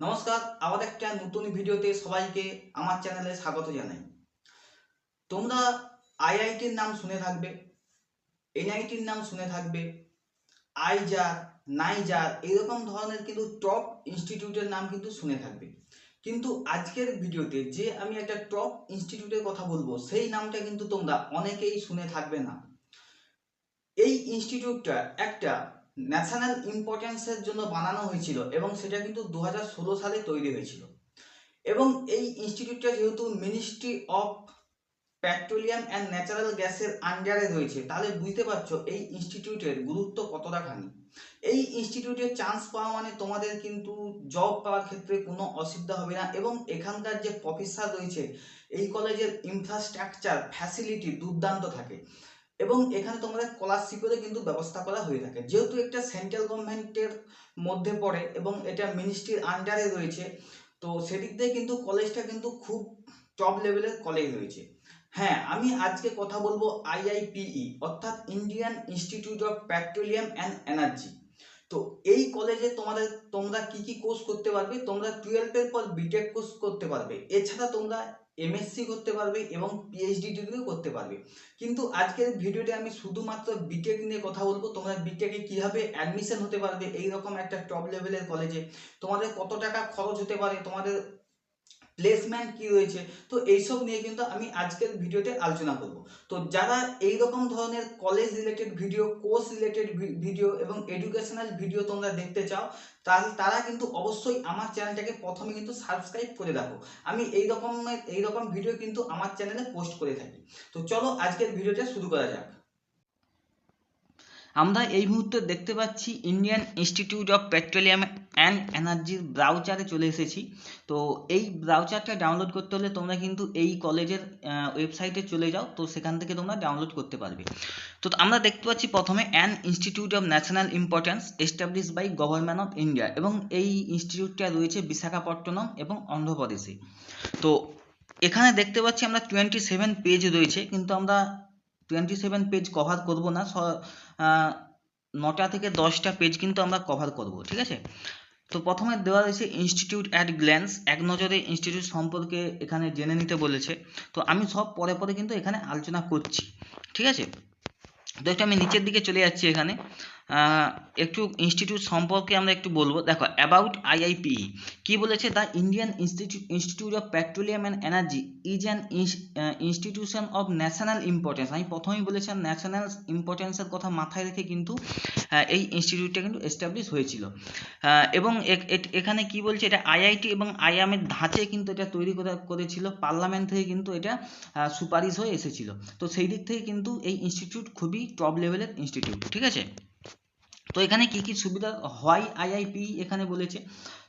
নমস্কার, আবার একটা নতুন ভিডিওতে সবাইকে আমার চ্যানেলে স্বাগত জানাই। তোমরা আইআইটির নাম শুনে থাকবে, এনআইটির নাম শুনে থাকবে, আইজার, নাইজার, এরকম ধরনের কিন্তু টপ ইনস্টিটিউটের নাম কিন্তু শুনে থাকবে। কিন্তু আজকের ভিডিওতে যে আমি একটা টপ ইনস্টিটিউটের কথা বলব, সেই নামটা কিন্তু তোমরা অনেকেই শুনে থাকবে না। এই ইনস্টিটিউটটা একটা ন্যাশনাল ইম্পর্টেন্সের জন্য বানানো হয়েছিল এবং সেটা কিন্তু দু হাজার ষোলো সালে তৈরি হয়েছিল। এবং এই ইনস্টিটিউটটা যেহেতু ministry of petroleum and natural গ্যাসের আন্ডারে রয়েছে, তাহলে বুঝতে পারছ এই ইনস্টিটিউটের গুরুত্ব কতটা খানি। এই ইনস্টিটিউটে চান্স পাওয়া মানে তোমাদের কিন্তু জব পাওয়ার ক্ষেত্রে কোনো অসুবিধা হবে না এবং এখানকার যে প্রফেসর রয়েছে, এই কলেজের ইনফ্রাস্ট্রাকচার ফ্যাসিলিটি দুর্দান্ত থাকে। এবং এখানে তোমাদের স্কলারশিপেরও কিন্তু ব্যবস্থা করা হয়ে থাকে। যেহেতু একটা সেন্ট্রাল গভর্নমেন্টের মধ্যে পড়ে এবং এটা মিনিস্ট্রির আন্ডারে রয়েছে, তো সেদিক দিয়ে কিন্তু কলেজটা কিন্তু খুব টপ লেভেলের কলেজ রয়েছে। হ্যাঁ আমি আজকে কথা বলব আইআইপিই অর্থাৎ Indian institute of petroleum and energy তো এই কলেজে তোমাদের, তোমরা কি কি কোর্স করতে পারবে? তোমরা টুয়েলভের পর বিটেক কোর্স করতে পারবে। এছাড়া তোমরা এমএসসি করতে পারবে এবং পিএইচডি ডিগ্রিও করতে পারবে। কিন্তু আজকের ভিডিওতে আমি শুধুমাত্র বিটেক নিয়ে কথা বলব। তোমরা বিটেকে কীভাবে অ্যাডমিশন হতে পারবে এই রকম একটা টপ লেভেলের কলেজে তোমাদের কত টাকা খরচ হতে পারে, তোমাদের প্লেসমেন্ট কি রয়েছে তো এইসব নিয়ে কিন্তু আমি আজকের ভিডিওতে আলোচনা করব। তো যারা এই রকম ধরনের college related video course related video এবং এডুকেশনাল ভিডিও তোমরা দেখতে চাও তাহলে তারা কিন্তু অবশ্যই আমার চ্যানেলটাকে প্রথমে কিন্তু সাবস্ক্রাইব করে রাখো। আমি এই রকম এই রকম ভিডিও কিন্তু আমার চ্যানেলে পোস্ট করে থাকি। তো চলো আজকের ভিডিওটা শুরু করা যাক। আমরা এই মুহূর্তে দেখতে পাচ্ছি Indian institute of petroleum and এনার্জির ব্রাউচারে চলে এসেছি। তো এই ব্রাউচারটা ডাউনলোড করতে হলে তোমরা কিন্তু এই কলেজের ওয়েবসাইটে চলে যাও, তো সেখান থেকে তোমরা ডাউনলোড করতে পারবে। তো আমরা দেখতে পাচ্ছি প্রথমে an institute of national importance establish by government of India এবং এই ইনস্টিটিউটটা রয়েছে বিশাখাপট্টনম এবং অন্ধ্রপ্রদেশে তো এখানে দেখতে পাচ্ছি আমরা টোয়েন্টি সেভেন পেজ রয়েছে, কিন্তু আমরা টোয়েন্টি সেভেন পেজ কভার করব না নটা থেকে দশটা পেজ কিন্তু আমরা কভার করব, ঠিক আছে? তো প্রথমে দেওয়া রয়েছে ইনস্টিটিউট অ্যাট গ্ল্যান্স এক নজরে ইনস্টিটিউট সম্পর্কে এখানে জেনে নিতে বলেছে। তো আমি সব পরে পরে কিন্তু এখানে আলোচনা করছি, ঠিক আছে? তো আমি নিচের দিকে চলে যাচ্ছি এখানে। একটু ইনস্টিটিউট সম্পর্কে আমরা একটু বলব। দেখো অ্যাবাউট আইআইপিই কি বলেছে? The Indian institute institute of petroleum and energy is an institution of national importance আমি প্রথমেই বলেছিলাম ন্যাশনাল ইম্পর্টেন্সের কথা মাথায় রেখে কিন্তু এই ইনস্টিটিউটটা কিন্তু এস্টাবলিশ হয়েছিল। এবং এখানে কি বলছে? এটা আইআইটি এবং আইএমের ধাঁচে কিন্তু এটা তৈরি করা, করেছিল। পার্লামেন্ট থেকে কিন্তু এটা সুপারিশ হয়ে এসেছিল। তো সেই দিক থেকে কিন্তু এই ইনস্টিটিউট খুবই টপ লেভেলের ইনস্টিটিউট ঠিক আছে? তো এখানে কি কি সুবিধা? হোয়াই আইআইপি এখানে বলেছে।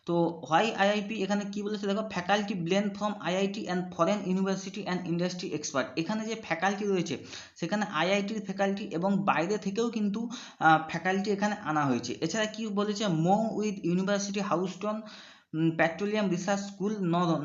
তো হোয়াই আইআইপি এখানে কি বলেছে? দেখো faculty blend from IIT and foreign university and industry expert এখানে যে ফ্যাকাল্টি রয়েছে, সেখানে আইআইটির ফ্যাকাল্টি এবং বাইরে থেকেও কিন্তু ফ্যাকাল্টি এখানে আনা হয়েছে। এছাড়া কি বলেছে? MoU with university Houston petroleum research school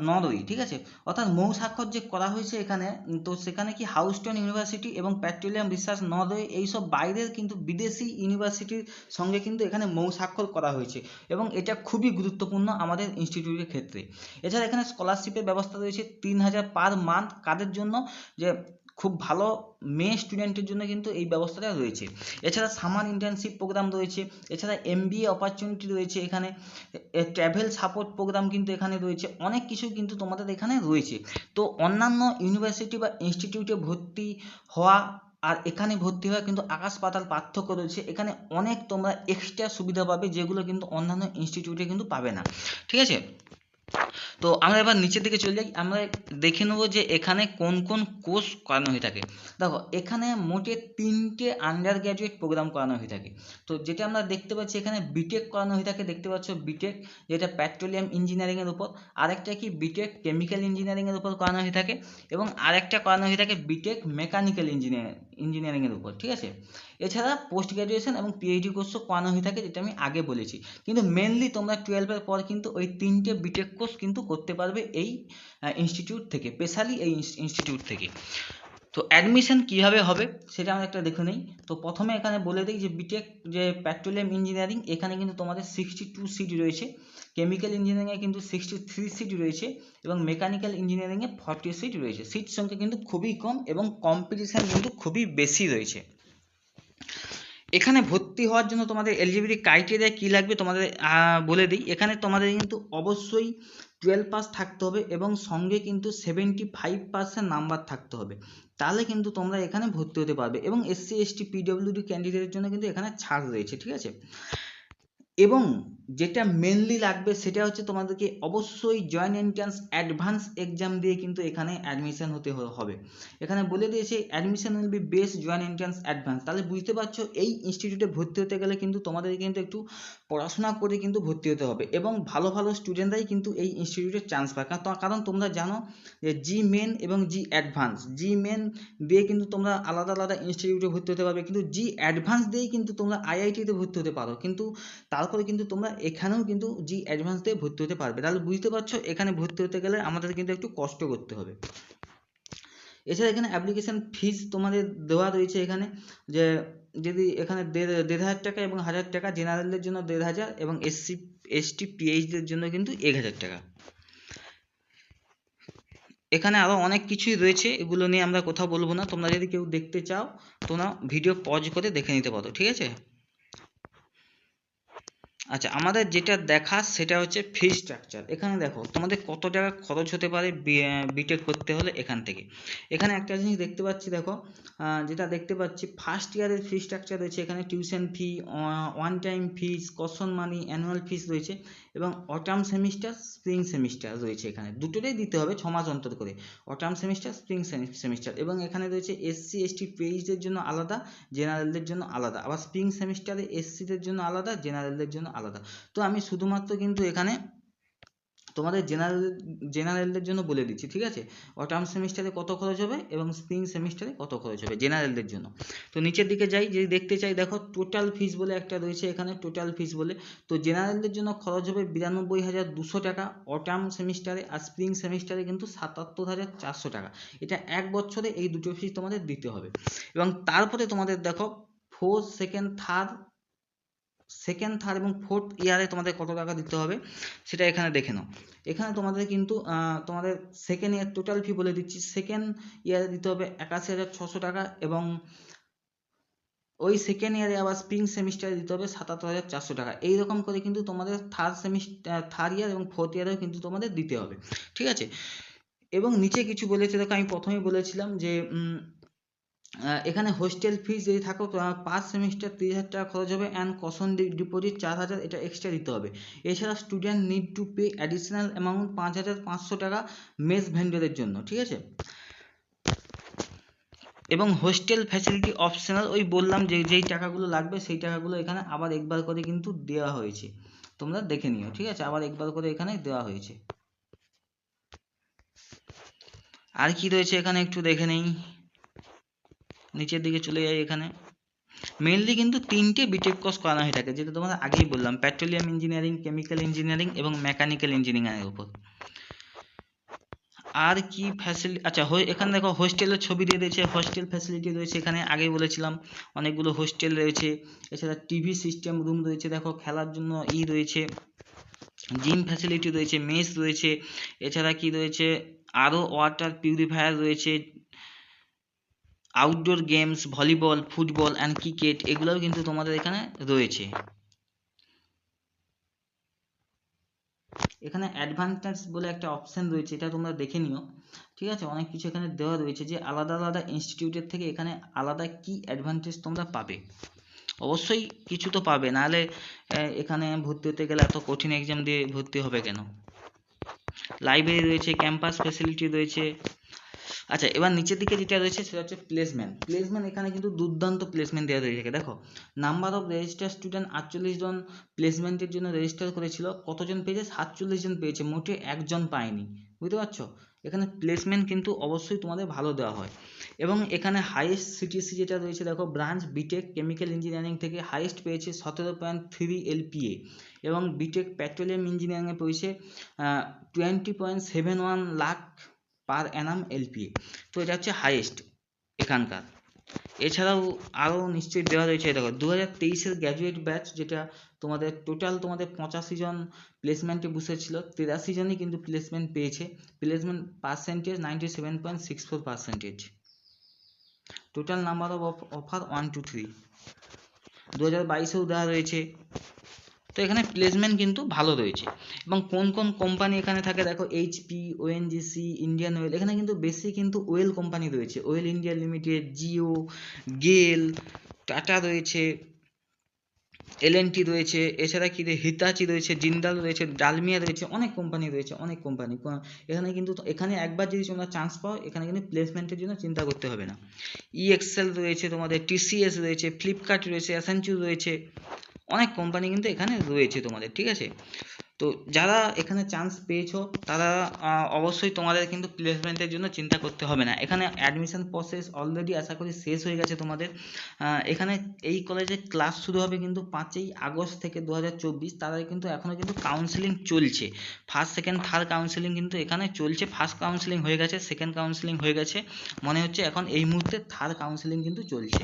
Norway ঠিক আছে? অর্থাৎ মৌ স্বাক্ষর যে করা হয়েছে এখানে তো সেখানে কি হাউস্টন ইউনিভার্সিটি এবং পেট্রোলিয়াম রিসার্চ নরওয়ে এইসব বাইরের কিন্তু বিদেশি ইউনিভার্সিটির সঙ্গে কিন্তু এখানে মৌ স্বাক্ষর করা হয়েছে এবং এটা খুবই গুরুত্বপূর্ণ আমাদের ইনস্টিটিউটের ক্ষেত্রে। এছাড়া এখানে স্কলারশিপের ব্যবস্থা রয়েছে তিন হাজার পার মান্থ কাদের জন্য? যে খুব ভালো মেয়ে স্টুডেন্টের জন্য কিন্তু এই ব্যবস্থাটা রয়েছে। এছাড়া সামার ইন্টার্নশিপ প্রোগ্রাম রয়েছে, এছাড়া এমবিএ অপরচুনিটি রয়েছে এখানে ট্র্যাভেল সাপোর্ট প্রোগ্রাম কিন্তু এখানে রয়েছে, অনেক কিছু কিন্তু তোমাদের এখানে রয়েছে। তো অন্যান্য ইউনিভার্সিটি বা ইনস্টিটিউটে ভর্তি হওয়া আর এখানে ভর্তি হওয়া কিন্তু আকাশ পাতাল পার্থক্য রয়েছে। এখানে অনেক তোমরা এক্সট্রা সুবিধা পাবে যেগুলো কিন্তু অন্যান্য ইনস্টিটিউটে কিন্তু পাবে না। ঠিক আছে? তো আমরা এবার নিচের দিকে চলে যাই। আমরা দেখে নেব যে এখানে কোন কোন কোর্স করানো হয়ে থাকে। দেখো, এখানে মোটে তিনটে আন্ডার গ্র্যাজুয়েট প্রোগ্রাম করানো হয়ে থাকে। তো যেটা আমরা দেখতে পাচ্ছি, এখানে বিটেক করানো হয়ে থাকে। দেখতে পাচ্ছ বিটেক যেটা পেট্রোলিয়াম ইঞ্জিনিয়ারিংয়ের উপর। আরেকটা কি? বিটেক কেমিক্যাল ইঞ্জিনিয়ারিংয়ের উপর করানো হয়ে থাকে। এবং আরেকটা করানো হয়ে থাকে বিটেক মেকানিক্যাল ইঞ্জিনিয়ার ইঞ্জিনিয়ারিংয়ের উপর, ঠিক আছে? এছাড়া পোস্ট গ্র্যাজুয়েশন এবং পিএইচডি কোর্সও করানো হয়ে থাকে, যেটা আমি আগে বলেছি। কিন্তু মেনলি তোমরা টুয়েলভের পর কিন্তু ওই তিনটে বিটেক কোর্স কিন্তু করতে পারবে এই ইনস্টিটিউট থেকে স্পেশালি এই ইনস্টিটিউট থেকে। তো অ্যাডমিশন কীভাবে হবে সেটা আমরা একটা দেখে নিই। তো প্রথমে এখানে বলে দিই যে বিটেক যে পেট্রোলিয়াম ইঞ্জিনিয়ারিং এখানে কিন্তু তোমাদের সিক্সটি টু সিট রয়েছে কেমিক্যাল ইঞ্জিনিয়ারিংয়ে কিন্তু সিক্সটি থ্রি সিট রয়েছে এবং মেকানিক্যাল ইঞ্জিনিয়ারিংয়ে ফর্টি সিট রয়েছে। সিট সংখ্যা কিন্তু খুবই কম এবং কম্পিটিশান কিন্তু খুবই বেশি রয়েছে। এখানে ভর্তি হওয়ার জন্য তোমাদের এলিজিবিলিটি ক্রাইটেরিয়া কী লাগবে তোমাদের বলে দিই। এখানে তোমাদের কিন্তু অবশ্যই টুয়েলভ পাস থাকতে হবে এবং সঙ্গে কিন্তু সেভেন্টি ফাইভ পার্সেন্ট নাম্বার থাকতে হবে। তাহলে কিন্তু তোমরা এখানে ভর্তি হতে পারবে এবং এসসি এসটি পিডব্লিউডি ক্যান্ডিডেটের জন্য কিন্তু এখানে ছাড় রয়েছে, ঠিক আছে? এবং যেটা মেনলি লাগবে সেটা হচ্ছে তোমাদেরকে অবশ্যই জয়েন্ট এন্ট্রান্স অ্যাডভান্স এক্সাম দিয়ে কিন্তু এখানে অ্যাডমিশন হতে হবে। এখানে বলে দিয়েছে admission will be best joint entrance advance তাহলে বুঝতে পারছ এই ইনস্টিটিউটে ভর্তি হতে গেলে কিন্তু তোমাদের কিন্তু একটু পড়াশোনা করে কিন্তু ভর্তি হতে হবে এবং ভালো ভালো স্টুডেন্টরাই কিন্তু এই ইনস্টিটিউটে চান্স পায়। কারণ তোমরা জানো যে জি মেন এবং জি অ্যাডভান্স জি মেন দিয়ে কিন্তু তোমরা আলাদা আলাদা ইনস্টিটিউটে ভর্তি হতে পারবে। কিন্তু জি অ্যাডভান্স দিয়েই কিন্তু তোমরা আইআইটিতে ভর্তি হতে পারো। কিন্তু তারপরে কিন্তু তোমরা এখানেও কিন্তু জি অ্যাডভান্স দিয়ে ভর্তি হতে পারবে। তাহলে বুঝতে পারছ, এখানে ভর্তি হতে গেলে আমাদের কিন্তু একটু কষ্ট করতে হবে। এছাড়া এখানে অ্যাপ্লিকেশান ফিস তোমাদের দেওয়া রয়েছে এখানে, যে যদি এখানে দেড় হাজার টাকা এবং হাজার টাকা জেনারেলদের জন্য দেড় হাজার এবং এসসি এসটি পিএইচদের জন্য কিন্তু এক হাজার টাকা। এখানে আরও অনেক কিছুই রয়েছে, এগুলো নিয়ে আমরা কথা বলব না। তোমরা যদি কেউ দেখতে চাও, তোমরা ভিডিও পজ করে দেখে নিতে পারো, ঠিক আছে? আচ্ছা আমাদের যেটা দেখার সেটা হচ্ছে ফি স্ট্রাকচার এখানে দেখো, তোমাদের কত টাকা খরচ হতে পারে বিটেক করতে হলে এখান থেকে। এখানে একটা জিনিস দেখতে পাচ্ছি, দেখো যেটা দেখতে পাচ্ছি ফার্স্ট ইয়ারের ফি স্ট্রাকচার রয়েছে, এখানে tuition fee one time fees caution money annual fees রয়েছে, এবং অটাম সেমিস্টার স্প্রিং সেমিস্টার রয়েছে এখানে। দুটোটাই দিতে হবে, ছ মাস অন্তর করে। অটাম সেমিস্টার স্প্রিং সেমিস্টার এবং এখানে রয়েছে এসসি এসটি পেইজদের জন্য আলাদা জেনারেলদের জন্য আলাদা। আবার স্প্রিং সেমিস্টারে এসসিদের জন্য আলাদা জেনারেলদের জন্য আলাদা। তো আমি শুধুমাত্র কিন্তু এখানে তোমাদের জেনারেল জেনারেলদের জন্য বলে দিচ্ছি, ঠিক আছে? অটার্ম সেমিস্টারে কত খরচ হবে এবং স্প্রিং সেমিস্টারে কত খরচ হবে জেনারেলদের জন্য। তো নিচের দিকে যাই, যদি দেখতে চাই, দেখো টোটাল ফিস বলে একটা রয়েছে এখানে টোটাল ফিস বলে। তো জেনারেলদের জন্য খরচ হবে বিরানব্বই হাজার দুশো টাকা অটার্ম সেমিস্টারে আর স্প্রিং সেমিস্টারে কিন্তু সাতাত্তর হাজার চারশো টাকা। এটা এক বছরে এই দুটো ফিস তোমাদের দিতে হবে। এবং তারপরে তোমাদের দেখো fourth second third second third এবং ফোর্থ ইয়ারে তোমাদের কত টাকা দিতে হবে সেটা এখানে দেখে নাও। এখানে তোমাদের কিন্তু তোমাদের সেকেন্ড ইয়ার টোটাল ফি বলে দিচ্ছি। সেকেন্ড ইয়ারে দিতে হবে একাশি হাজার ছশো টাকা এবং ওই সেকেন্ড ইয়ারে আবার স্প্রিং সেমিস্টারে দিতে হবে সাতাত্তর হাজার চারশো টাকা। এইরকম করে কিন্তু তোমাদের থার্ড সেমিস্টার থার্ড ইয়ার এবং ফোর্থ ইয়ারেও কিন্তু তোমাদের দিতে হবে। ঠিক আছে? এবং নিচে কিছু বলেছে, দেখো আমি প্রথমেই বলেছিলাম যে এখানে হোস্টেল ফিস যদি থাকো পাঁচ সেমিস্টার তিরিশ হাজার টাকা খরচ হবে অ্যান্ড কশন ডিপোজিট চার হাজার এটা এক্সট্রা দিতে হবে। এছাড়া student need to pay additional amount পাঁচ হাজার পাঁচশো টাকা মেস ভেন্ডরের জন্য, ঠিক আছে? এবং হোস্টেল ফ্যাসিলিটি অপশনাল ওই বললাম যে, যেই টাকাগুলো লাগবে সেই টাকাগুলো এখানে আবার একবার করে কিন্তু দেওয়া হয়েছে। তোমরা দেখে নিও, ঠিক আছে? আবার একবার করে এখানে দেওয়া হয়েছে। আর কি রয়েছে এখানে একটু দেখে নেই। নিচের দিকে চলে যাই এখানে। মেনলি কিন্তু তিনটে বিটেক কোর্স করানো হয়ে থাকে, যেটা তোমাদের আগেই বললাম পেট্রোলিয়াম ইঞ্জিনিয়ারিং কেমিক্যাল ইঞ্জিনিয়ারিং এবং মেকানিক্যাল ইঞ্জিনিয়ারিংয়ের উপর। আর কি ফ্যাসিলিটি আচ্ছা এখানে দেখো হোস্টেলের ছবি দিয়ে দিয়েছে হোস্টেল ফ্যাসিলিটি রয়েছে এখানে, আগেই বলেছিলাম, অনেকগুলো হোস্টেল রয়েছে, এছাড়া টিভি সিস্টেম রুম রয়েছে, দেখো খেলার জন্য ই রয়েছে জিম ফ্যাসিলিটি রয়েছে মেস রয়েছে, এছাড়া কি রয়েছে আরও ওয়াটার পিউরিফায়ার রয়েছে outdoor games volleyball football and cricket এগুলোও কিন্তু তোমাদের এখানে রয়েছে। এখানে অ্যাডভান্টেজ বলে একটা অপশান রয়েছে, এটা তোমরা দেখে নিও। ঠিক আছে? অনেক কিছু এখানে দেওয়া রয়েছে যে আলাদা আলাদা ইনস্টিটিউটের থেকে এখানে আলাদা কি অ্যাডভান্টেজ তোমরা পাবে? অবশ্যই কিছু তো পাবে, নাহলে এখানে ভর্তি হতে গেলে এত কঠিন এক্সাম দিয়ে ভর্তি হবে কেন? লাইব্রেরি রয়েছে ক্যাম্পাস ফেসিলিটি রয়েছে আচ্ছা এবার নিচের দিকে যেটা রয়েছে সেটা হচ্ছে প্লেসমেন্ট প্লেসমেন্ট এখানে কিন্তু দুর্দান্ত প্লেসমেন্ট দেওয়া রয়েছে। দেখো নাম্বার অফ রেজিস্টার স্টুডেন্ট আটচল্লিশ জন প্লেসমেন্টের জন্য রেজিস্টার করেছিল। কতজন পেয়েছে? সাতচল্লিশ জন পেয়েছে। মোটে একজন পায়নি। বুঝতে পারছ? এখানে প্লেসমেন্ট কিন্তু অবশ্যই তোমাদের ভালো দেওয়া হয়। এবং এখানে হাইয়েস্ট সিটিসি যেটা রয়েছে, দেখো branch B Tech chemical engineering থেকে হাইয়েস্ট পেয়েছে সতেরো পয়েন্ট থ্রি এলপিএ এবং বিটেক পেট্রোলিয়াম ইঞ্জিনিয়ারিংয়ে পেয়েছে twenty point seven one lakh per annum LPA তো এটা হচ্ছে হাইয়েস্ট এখানকার। এছাড়াও আরও নিশ্চয়ই দেওয়া রয়েছে, দেখো দু হাজার তেইশের গ্র্যাজুয়েট ব্যাচ যেটা তোমাদের টোটাল তোমাদের পঁচাশি জন প্লেসমেন্টে বসেছিল, তিরাশি জনই কিন্তু প্লেসমেন্ট পেয়েছে। Placement percentage ninety seven point six four percentage total number of offer one two three দু হাজার বাইশেও দেওয়া রয়েছে। তো এখানে প্লেসমেন্ট কিন্তু ভালো রয়েছে। এবং কোন কোন কোম্পানি এখানে থাকে, দেখো এইচপি ওএনজিসি ইন্ডিয়ান অয়েল এখানে কিন্তু বেশি কিন্তু ওয়েল কোম্পানি রয়েছে। Oil India limited Jio GAIL Tata রয়েছে এলএনটি রয়েছে, এছাড়া কি হিতাচি রয়েছে জিন্দাল রয়েছে ডালমিয়া রয়েছে, অনেক কোম্পানি রয়েছে, অনেক কোম্পানি এখানে কিন্তু এখানে একবার যদি তোমরা চান্স পাও, এখানে কিন্তু প্লেসমেন্টের জন্য চিন্তা করতে হবে না। ই এক্সেল রয়েছে তোমাদের টিসিএস রয়েছে ফ্লিপকার্ট রয়েছে অ্যাসেঞ্চুর রয়েছে অনেক কোম্পানি কিন্তু এখানে রয়েছে তোমাদের, ঠিক আছে? তো যারা এখানে চান্স পেয়েছ, তারা অবশ্যই তোমাদের কিন্তু প্লেসমেন্টের জন্য চিন্তা করতে হবে না। এখানে অ্যাডমিশন প্রসেস অলরেডি আশা করি শেষ হয়ে গেছে তোমাদের। এখানে এই কলেজে ক্লাস শুরু হবে কিন্তু পাঁচই আগস্ট থেকে দু হাজার চব্বিশ, তারা কিন্তু এখনও কিন্তু কাউন্সিলিং চলছে। ফার্স্ট সেকেন্ড থার্ড কাউন্সিলিং কিন্তু এখানে চলছে। ফার্স্ট কাউন্সিলিং হয়ে গেছে সেকেন্ড কাউন্সিলিং হয়ে গেছে। মনে হচ্ছে এখন এই মুহূর্তে থার্ড কাউন্সিলিং কিন্তু চলছে।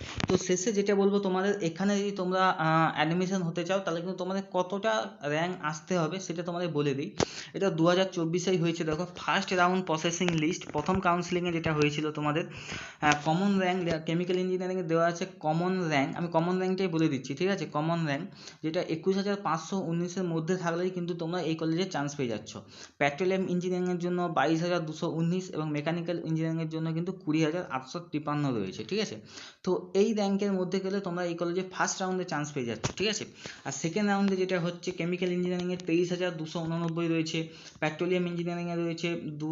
তো শেষে যেটা বলব, তোমাদের এখানে যদি তোমরা অ্যাডমিশন হতে চাও, তাহলে কিন্তু তোমাদের কতটা র্যাঙ্ক আসতে হবে সেটা তোমাদের বলে দিই। এটা দু হাজার চব্বিশেই হয়েছে, দেখো ফার্স্ট রাউন্ড প্রসেসিং লিস্ট প্রথম কাউন্সিলিংয়ে যেটা হয়েছিল তোমাদের কমন র্যাঙ্ক কেমিক্যাল ইঞ্জিনিয়ারিংয়ে দেওয়া আছে কমন র্যাঙ্ক আমি কমন র্যাঙ্কটাই বলে দিচ্ছি, ঠিক আছে? কমন র্যাঙ্ক যেটা একুশ হাজার পাঁচশো উনিশের মধ্যে থাকলেই কিন্তু তোমরা এই কলেজে চান্স পেয়ে যাচ্ছ। পেট্রোলিয়াম ইঞ্জিনিয়ারিংয়ের জন্য বাইশ হাজার দুশো উনিশ এবং মেকানিক্যাল ইঞ্জিনিয়ারিংয়ের জন্য কিন্তু কুড়ি হাজার আটশো তিপান্ন রয়েছে, ঠিক আছে? তো এই র্যাঙ্কের মধ্যে গেলে তোমরা এই কলেজে ফার্স্ট রাউন্ডে চান্স পেয়ে যাচ্ছ, ঠিক আছে? আর সেকেন্ড রাউন্ডে যেটা হচ্ছে কেমিক্যাল ইঞ্জিনিয়ারিংয়ে তেইশ হাজার দুশো উননব্বই রয়েছে পেট্রোলিয়াম ইঞ্জিনিয়ারিংয়ে রয়েছে দু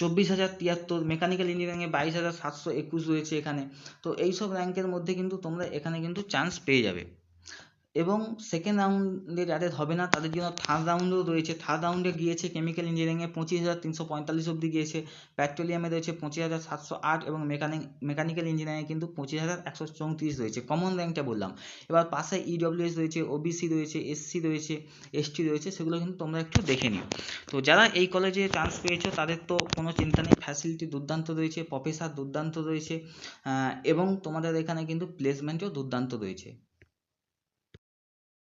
চব্বিশ হাজার তিয়াত্তর মেকানিক্যাল ইঞ্জিনিয়ারিংয়ে বাইশ হাজার সাতশো একুশ রয়েছে এখানে। তো এইসব র্যাঙ্কের মধ্যে কিন্তু তোমরা এখানে কিন্তু চান্স পেয়ে যাবে। এবং সেকেন্ড রাউন্ডে যাদের হবে না, তাদের জন্য থার্ড রাউন্ডও রয়েছে। থার্ড রাউন্ডে গিয়েছে কেমিক্যাল ইঞ্জিনিয়ারিংয়ে পঁচিশ হাজার তিনশো পঁয়তাল্লিশ অবধি গিয়েছে। পেট্রোলিয়ামে রয়েছে পঁচিশ হাজার সাতশো আট এবং মেকানিক মেকানিক্যাল ইঞ্জিনিয়ারিং কিন্তু পঁচিশ হাজার একশো চৌত্রিশ রয়েছে। কমন র্যাঙ্কটা বললাম। এবার পাশে ইডব্লিউএস রয়েছে ওবিসি রয়েছে এসসি রয়েছে এসটি রয়েছে, সেগুলো কিন্তু তোমরা একটু দেখে নিও। তো যারা এই কলেজে চান্স পেয়েছ, তাদের তো কোনো চিন্তা নেই। ফ্যাসিলিটি দুর্দান্ত রয়েছে প্রফেসর দুর্দান্ত রয়েছে এবং তোমাদের এখানে কিন্তু প্লেসমেন্টও দুর্দান্ত রয়েছে।